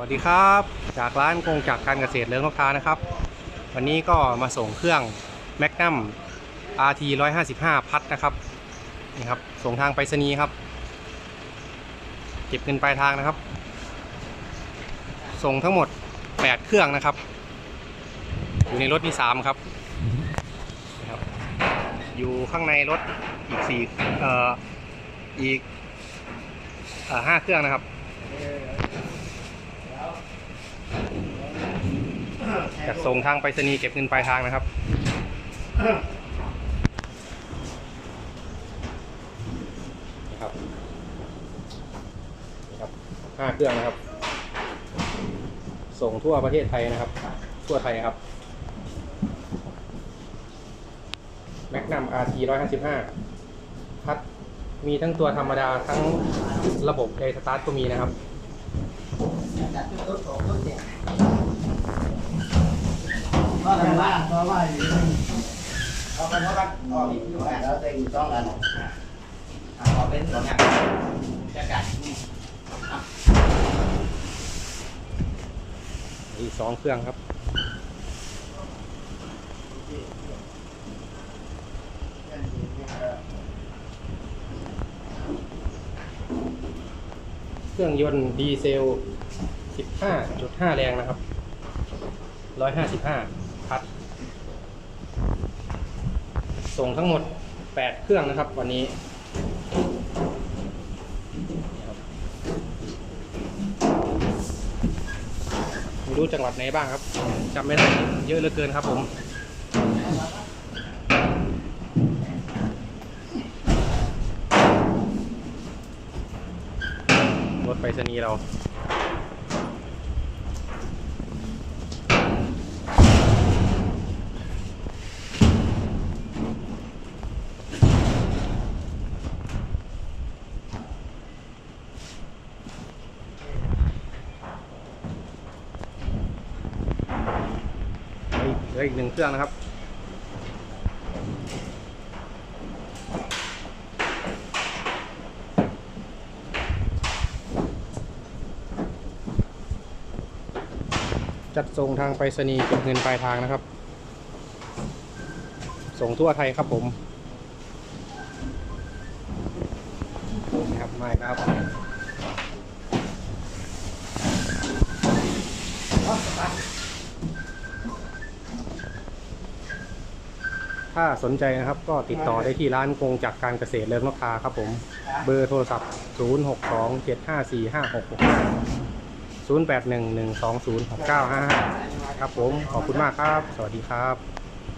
วัสดีครับ จากร้านกงจากการเกษตรเลิงนกทานะครับ วันนี้ก็มาส่งเครื่อง Magnum RT 155 พัดนะครับนี่ครับส่งทางไปรษณีย์ครับ เก็บเงินปลายทางนะครับ ส่งทั้งหมด 8 เครื่องนะครับ อยู่ในรถนี่ 3 ครับนะครับ อยู่ข้างในรถอีก4เอ่ออีกเอ่อ5เครื่องนะครับ จัดส่งทางไปรษณีย์เก็บเงินปลายทางนะครับนี่ครับนี่ครับห้าเครื่องนะครับ ส่งทั่วประเทศไทยนะครับ ทั่วไทยครับแมกนัม RT 155พัดมีทั้งตัวธรรมดาทั้งระบบไดสตาร์ทก็มีนะครับ ก็ทำบ้านก็ว่าอยู่เอาไปเพราะว่าออกอยู่อะแล้วเต็งต้องกันขอเป็นสองอย่างจะกัดอีกสองเครื่องครับเครื่องยนต์ดีเซล 15.5 แรงนะครับ 155 พัด ส่งทั้งหมด 8 เครื่องนะครับ วันนี้ไม่รู้จังหวัดไหนบ้างครับจำไม่ได้เยอะเหลือเกินครับผมรถไปรษณีย์เรา เห ลืออีกหนึ่งเครื่องนะครับ จัดส่งทางไปรษณีย์เก็บเงินปลายทางนะครับ ส่งทั่วไทยครับผมนะครับไม่ครับ ถ้าสนใจนะครับก็ติดต่อได้ที่ร้านกงจากการเกษตรเลิงนกทาครับผม เบอร์โทรศัพท์ 0 6 2 7 5 4 5 6 6 0 8 1 1 2 0 6 9 5 5 ครับผม ขอบคุณมากครับ สวัสดีครับ